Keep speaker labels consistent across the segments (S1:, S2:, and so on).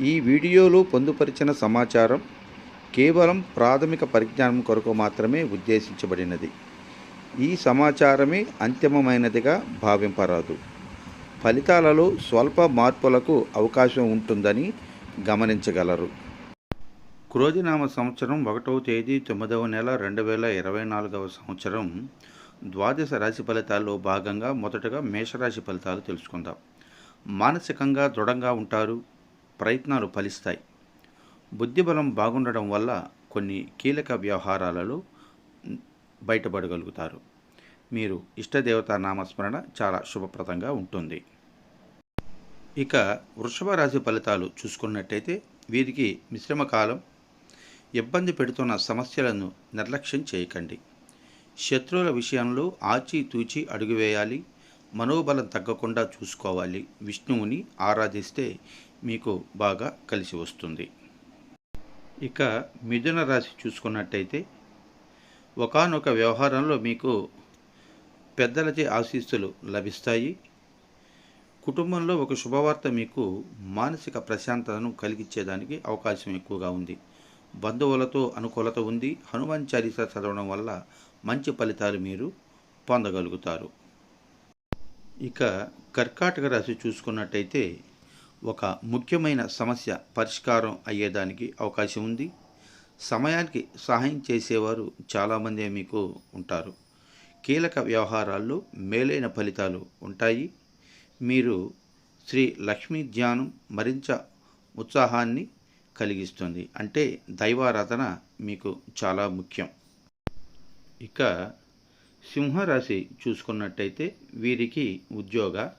S1: ఈ వీడియోలో పొందుపరిచిన సమాచారం కేవలం ప్రాథమిక పరిజ్ఞానం కొరకు మాత్రమే ఉద్దేశించబడినది. ఈ సమాచారమే అంతిమమైనదిగా భావింపరాదు. ఫలితాలలో స్వల్ప మార్పులకు అవకాశం ఉంటుందని గమనించగలరు. క్రోధినామ సంవత్సరం ఒకటవ తేదీ తొమ్మిదవ నెల రెండు వేల ఇరవై నాలుగవ సంవత్సరం. ద్వాదశ రాశి ఫలితాల్లో భాగంగా మొదటగా మేషరాశి ఫలితాలు తెలుసుకుందాం. మానసికంగా దృఢంగా ఉంటారు. ప్రయత్నాలు ఫలిస్తాయి. బుద్ధిబలం బాగుండడం వల్ల కొన్ని కీలక వ్యవహారాలలో బయటపడగలుగుతారు. మీరు ఇష్టదేవత నామస్మరణ చాలా శుభప్రదంగా ఉంటుంది. ఇక వృషభ రాశి ఫలితాలు చూసుకున్నట్టయితే వీరికి మిశ్రమ కాలం ఇబ్బంది పెడుతున్న సమస్యలను నిర్లక్ష్యం చేయకండి. శత్రువుల విషయంలో ఆచితూచి అడుగు వేయాలి మనోబలం తగ్గకుండా చూసుకోవాలి. విష్ణువుని ఆరాధిస్తే మీకు బాగా కలిసి వస్తుంది. ఇక మిథున రాశి చూసుకున్నట్టయితే ఒకానొక వ్యవహారంలో మీకు పెద్దలచే ఆశీస్సులు లభిస్తాయి. కుటుంబంలో ఒక శుభవార్త మీకు మానసిక ప్రశాంతతను కలిగించేదానికి అవకాశం ఎక్కువగా ఉంది. బంధువులతో అనుకూలత ఉంది. హనుమాన్ చాలీసా చదవడం వల్ల మంచి ఫలితాలు మీరు పొందగలుగుతారు. ఇక కర్కాటక రాశి చూసుకున్నట్టయితే ఒక ముఖ్యమైన సమస్య పరిష్కారం అయ్యేదానికి అవకాశం ఉంది. సమయానికి సహాయం చేసేవారు చాలామంది మీకు ఉంటారు. కీలక వ్యవహారాల్లో మేలైన ఫలితాలు ఉంటాయి. మీరు శ్రీ లక్ష్మీ ధ్యానం మరింత ఉత్సాహాన్ని కలిగిస్తుంది. అంటే దైవారాధన మీకు చాలా ముఖ్యం. ఇక సింహరాశి చూసుకున్నట్టయితే వీరికి ఉద్యోగ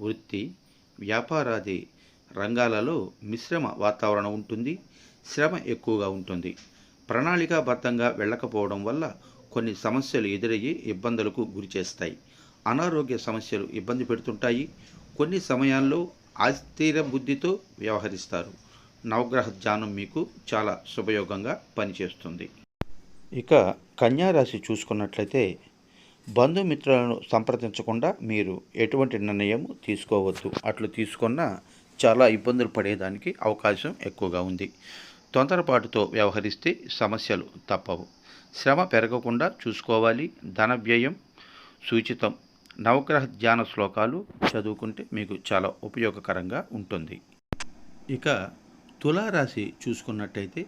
S1: వృత్తి వ్యాపారాది రంగాలలో మిశ్రమ వాతావరణం ఉంటుంది శ్రమ ఎక్కువగా ఉంటుంది. ప్రణాళికాబద్ధంగా వెళ్ళకపోవడం వల్ల కొన్ని సమస్యలు ఎదురయ్యి ఇబ్బందులకు గురిచేస్తాయి అనారోగ్య సమస్యలు ఇబ్బంది పెడుతుంటాయి. కొన్ని సమయాల్లో ఆస్థిర బుద్ధితో వ్యవహరిస్తారు. నవగ్రహ ధ్యానం మీకు చాలా శుభయోగంగా పనిచేస్తుంది. ఇక కన్యారాశి చూసుకున్నట్లయితే బంధుమిత్రులను సంప్రదించకుండా మీరు ఎటువంటి నిర్ణయం తీసుకోవద్దు. అట్లు తీసుకున్న చాలా ఇబ్బందులు పడేదానికి అవకాశం ఎక్కువగా ఉంది. తొందరపాటుతో వ్యవహరిస్తే సమస్యలు తప్పవు. శ్రమ పెరగకుండా చూసుకోవాలి. ధన వ్యయం సూచితం. నవగ్రహ ధ్యాన శ్లోకాలు చదువుకుంటే మీకు చాలా ఉపయోగకరంగా ఉంటుంది. ఇక తులారాశి చూసుకున్నట్టయితే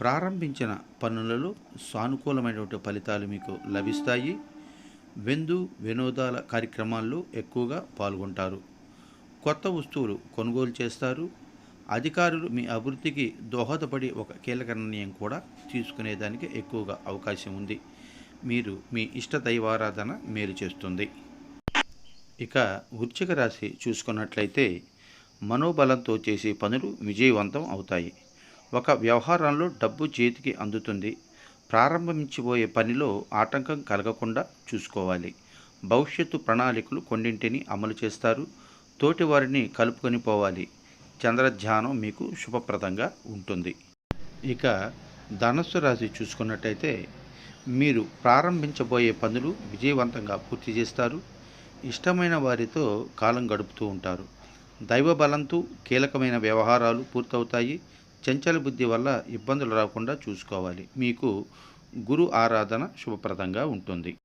S1: ప్రారంభించిన పనులలో సానుకూలమైనటువంటి ఫలితాలు మీకు లభిస్తాయి. వెందు వినోదాల కార్యక్రమాల్లో ఎక్కువగా పాల్గొంటారు. కొత్త వస్తువులు కొనుగోలు చేస్తారు. అధికారులు మీ అభివృద్ధికి దోహదపడి ఒక కీలక నిర్ణయం కూడా తీసుకునేదానికి ఎక్కువగా అవకాశం ఉంది. మీరు మీ ఇష్ట దైవారాధన మేలు చేస్తుంది. ఇక వృచ్చిక రాశి చూసుకున్నట్లయితే మనోబలంతో చేసే పనులు విజయవంతం అవుతాయి. ఒక వ్యవహారంలో డబ్బు చేతికి అందుతుంది. ప్రారంభించిపోయే పనిలో ఆటంకం కలగకుండా చూసుకోవాలి. భవిష్యత్తు ప్రణాళికలు కొన్నింటిని అమలు చేస్తారు. తోటి వారిని కలుపుకొని పోవాలి. చంద్రధ్యానం మీకు శుభప్రదంగా ఉంటుంది. ఇక ధనస్సు రాశి చూసుకున్నట్టయితే మీరు ప్రారంభించబోయే పనులు విజయవంతంగా పూర్తి చేస్తారు. ఇష్టమైన వారితో కాలం గడుపుతూ ఉంటారు. దైవ బలంతో కీలకమైన వ్యవహారాలు పూర్తవుతాయి. చంచల బుద్ధి వల్ల ఇబ్బందులు రాకుండా చూసుకోవాలి. మీకు గురు ఆరాధన శుభప్రదంగా ఉంటుంది.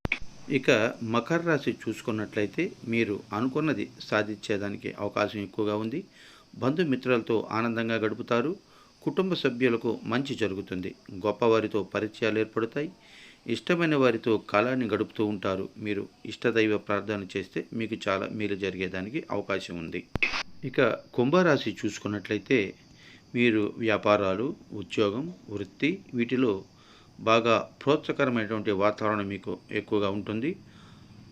S1: ఇక మకర రాశి చూసుకున్నట్లయితే మీరు అనుకున్నది సాధించేదానికి అవకాశం ఎక్కువగా ఉంది. బంధుమిత్రులతో ఆనందంగా గడుపుతారు. కుటుంబ సభ్యులకు మంచి జరుగుతుంది. గొప్పవారితో పరిచయాలు ఏర్పడతాయి. ఇష్టమైన వారితో కాలాన్ని గడుపుతూ ఉంటారు. మీరు ఇష్టదైవ ప్రార్థన చేస్తే మీకు చాలా మేలు జరిగేదానికి అవకాశం ఉంది. ఇక కుంభరాశి చూసుకున్నట్లయితే మీరు వ్యాపారాలు ఉద్యోగం వృత్తి వీటిలో బాగా ప్రోత్సాహకరమైనటువంటి వాతావరణం మీకు ఎక్కువగా ఉంటుంది.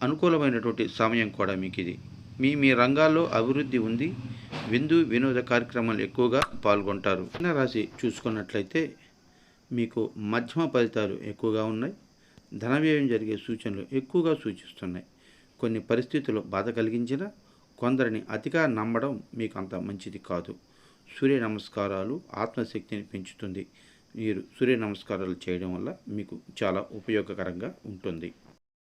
S1: అనుకూలమైనటువంటి సమయం కూడా మీకు ఇది మీ మీ రంగాల్లో అభివృద్ధి ఉంది. విందు వినోద కార్యక్రమాలు ఎక్కువగా పాల్గొంటారు. రాశి చూసుకున్నట్లయితే మీకు మధ్యమ ఫలితాలు ఎక్కువగా ఉన్నాయి. ధన వ్యయం జరిగే సూచనలు ఎక్కువగా సూచిస్తున్నాయి. కొన్ని పరిస్థితులు బాధ కలిగించిన కొందరిని అతిగా నమ్మడం మీకు అంత మంచిది కాదు. సూర్య నమస్కారాలు ఆత్మశక్తిని పెంచుతుంది. మీరు సూర్య నమస్కారాలు చేయడం వల్ల మీకు చాలా ఉపయోగకరంగా ఉంటుంది.